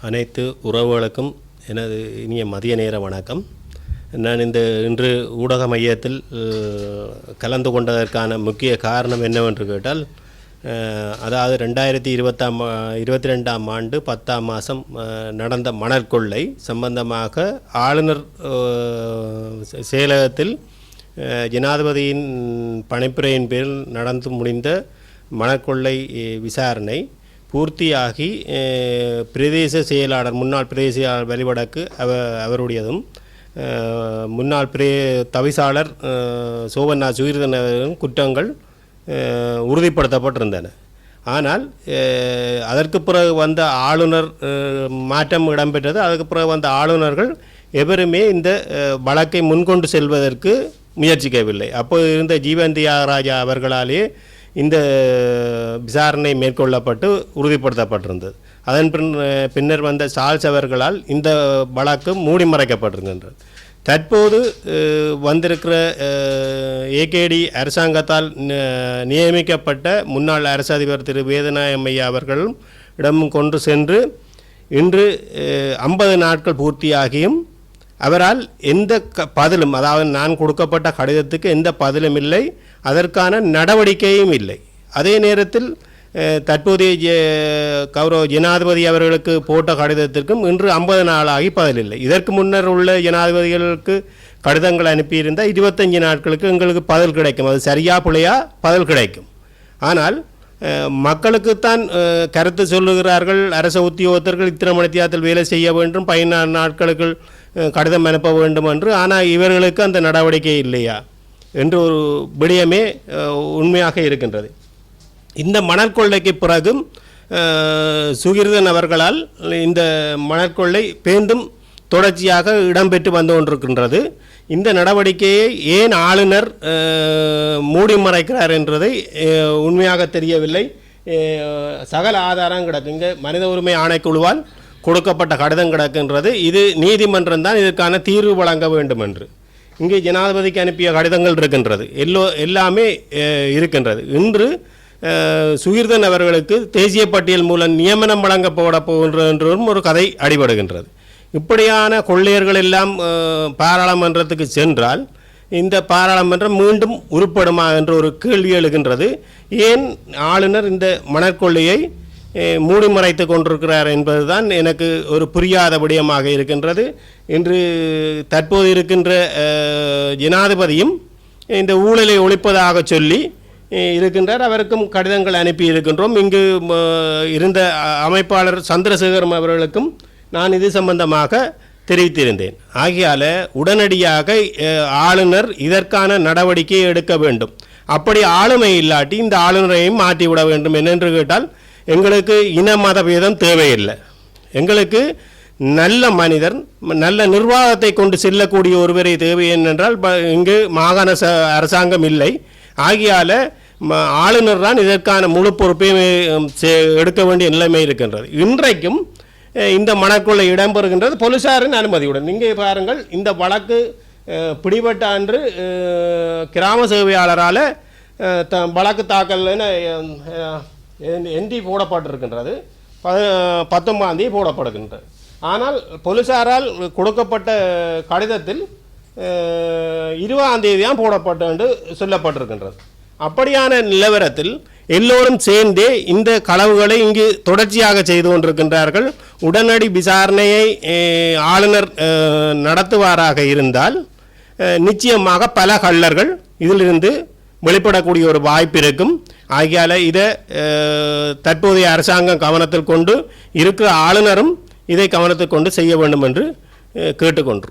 அனைத்து உறவுகளுக்கும் எனது இனிய மதிய நேர வணக்கம். நான் இந்த இன்று ஊடக மையத்தில் கலந்து கொண்டதற்கான முக்கிய காரணம் என்னவென்று கேட்டால் அதாவது ரெண்டாயிரத்தி இருபத்தாம் இருபத்தி ரெண்டாம் ஆண்டு பத்தாம் மாதம் நடந்த மணல் கொள்ளை சம்பந்தமாக ஆளுநர் செ- செயலகத்தில் ஜனாதிபதியின் பணிப்புரையின் பேரில் நடந்து முடிந்த மணற்கொள்ளை விசாரணை பூர்த்தியாகி பிரதேச செயலாளர் முன்னாள் பிரதேச செயலாளர் வழிவடக்கு அவ அவருடையதும் முன்னாள் பிரே தவிசாளர் அஹ், சோபண்ணா குற்றங்கள் உறுதிப்படுத்தப்பட்டிருந்தன. ஆனால் அதற்கு பிறகு வந்த ஆளுநர் மாற்றம் இடம்பெற்றது. அதற்கு பிறகு வந்த ஆளுநர்கள் எவருமே இந்த வழக்கை முன்கொண்டு செல்வதற்கு முயற்சிக்கவில்லை. அப்போது இருந்த ஜீவன் தியாகராஜா அவர்களாலே இந்த விசாரணை மேற்கொள்ளப்பட்டு உறுதிப்படுத்தப்பட்டிருந்தது. அதன் பின் பின்னர் வந்த சால்ஸ் அவர்களால் இந்த வழக்கு மூடி மறைக்கப்பட்டிருக்கின்றது தற்போது வந்திருக்கிற ஏகேடி அரசாங்கத்தால் நியமிக்கப்பட்ட முன்னாள் அரசு அதிபர் திரு. வேதநாயம்மையா அவர்களும் இடம் கொண்டு சென்று இன்று ஐம்பது நாட்கள் பூர்த்தியாகியும் அவரால் எந்த க பதிலும் அதாவது நான் கொடுக்கப்பட்ட கடிதத்துக்கு எந்த பதிலும் இல்லை. அதற்கான நடவடிக்கையும் இல்லை. அதே நேரத்தில் தற்போதைய கௌரவ ஜனாதிபதி அவர்களுக்கு போட்ட கடிதத்திற்கும் இன்று ஐம்பது நாளாகி பதில் இல்லை. இதற்கு முன்னர் உள்ள ஜனாதிபதிகளுக்கு கடிதங்கள் அனுப்பியிருந்தால் இருபத்தஞ்சி நாட்களுக்கு எங்களுக்கு பதில் கிடைக்கும். அது சரியா பிள்ளையா பதில் கிடைக்கும். ஆனால் மக்களுக்குத்தான் கருத்து சொல்லுகிறார்கள். அரச உத்தியோகத்தர்கள் இத்தனை மணித்தியாத்தில் வேலை செய்ய வேண்டும். பதினாறு நாட்களுக்கு கடிதம் அனுப்ப வேண்டும் என்று. ஆனால் இவர்களுக்கு அந்த நடவடிக்கை இல்லையா? என்று ஒரு விடயமே உண்மையாக இருக்கின்றது. இந்த மணற்கொள்ளைக்கு பிறகும் சுகிருதன் சுகிர்தன் அவர்களால் இந்த மணற்கொள்ளை பேந்தும் தொடர்ச்சியாக இடம்பெற்று வந்து கொண்டிருக்கின்றது. இந்த நடவடிக்கையை ஏன் ஆளுநர் மூடி மறைக்கிறார் என்றதை உண்மையாக தெரியவில்லை. சகல ஆதாரம் கிடக்கு. இங்கே மனித உரிமை ஆணைக்குழுவால் கொடுக்கப்பட்ட கடிதம் கிடக்கின்றது. இது நீதிமன்றம் தான் இதற்கான தீர்வு வழங்க வேண்டும் என்று இங்கே ஜனாதிபதிக்கு அனுப்பிய கடிதங்கள் இருக்கின்றது. எல்லோ எல்லாமே இருக்கின்றது. இன்று அஹ், சுகிர்தன் அவர்களுக்கு தேசிய பட்டியல் மூலம் நியமனம் வழங்கப்பட போகின்றது என்றும் ஒரு கதை அடிபடுகின்றது. இப்படியான கொள்ளையர்கள் எல்லாம் பாராளுமன்றத்துக்கு சென்றால் இந்த பாராளுமன்றம் மீண்டும் உருப்படுமா என்ற ஒரு கேள்வி எழுகின்றது. ஏன் ஆளுநர் இந்த மணற்கொள்ளையை மூடி மறைத்து கொண்டிருக்கிறார் என்பதுதான் எனக்கு ஒரு புரியாத விடயமாக இருக்கின்றது. இன்று தற்போது இருக்கின்ற ஜனாதிபதியும் இந்த ஊழலை ஒழிப்பதாக சொல்லி இருக்கின்றார். அவருக்கும் கடிதங்கள் அனுப்பி இருக்கின்றோம் இங்கு இருந்த அமைப்பாளர் சந்திரசேகரம் அவர்களுக்கும் நான் இது சம்பந்தமாக தெரிவித்திருந்தேன். ஆகையால் உடனடியாக ஆளுநர் இதற்கான நடவடிக்கை எடுக்க வேண்டும். அப்படி ஆளுமை இல்லாட்டி இந்த ஆளுநரையும் மாற்றிவிட வேண்டும். என்னென்று கேட்டால் எங்களுக்கு இன மத பேதம் தேவையில்லை. எங்களுக்கு நல்ல மனிதர் நல்ல நிர்வாகத்தை கொண்டு செல்லக்கூடிய ஒருவரை தேவை என்னென்றால் ப- இங்கு மாகாண ச அரசாங்கம் இல்லை. ஆகியால ம- ஆளுநர் தான் இதற்கான முழு பொறுப்பையும் செ- எடுக்க வேண்டிய நிலைமை இருக்கின்றது. இன்றைக்கும் இந்த மனக்குள்ளே இடம்பெறுகின்றது போலீசாரின் அனுமதியுடன். இங்கே பாருங்கள் இந்த வழக்கு பிடிபட்ட அன்று கிராம சேவையாளரால் த வழக்கு தாக்கல் என்டி போடப்பட்டிருக்கின்றது. ப பத்தொன்பதாம் தேதி போடப்படுகின்றது. ஆனால் போலீசாரால் கொடுக்கப்பட்ட கடிதத்தில் அஹ், இருபதாம் தேதி தான் போடப்பட்ட என்று சொல்லப்பட்டிருக்கின்றது. அப்படியான நிலவரத்தில் எல்லோரும் சேர்ந்தே இந்த களவுகளை இங்கு தொடர்ச்சியாக செய்து கொண்டிருக்கின்றார்கள். உடனடி விசாரணையை ஆளுநர் நடத்துவாராக இருந்தால் நிச்சயமாக பல கள்ளர்கள் இதிலிருந்து வெளிப்படக்கூடிய ஒரு வாய்ப்பு இருக்கும். ஆகியால் இதை தற்போதைய அரசாங்கம் கவனத்தில் கொண்டு இருக்கிற ஆளுநரும் இதை கவனத்தில் கொண்டு செய்ய வேண்டும் என்று கேட்டுக்கொண்டு